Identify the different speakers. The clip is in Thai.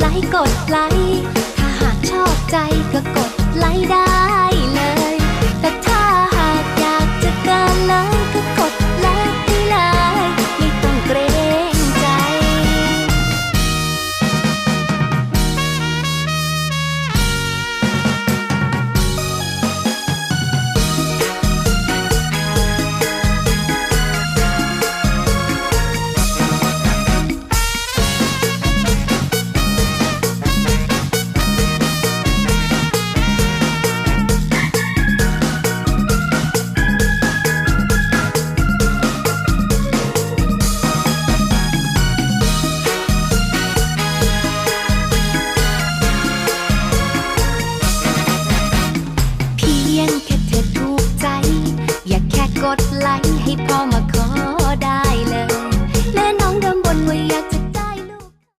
Speaker 1: ไลค์ กดไลค์ ถ้าหากชอบใจก็กดไลค์ได้ กดไลค์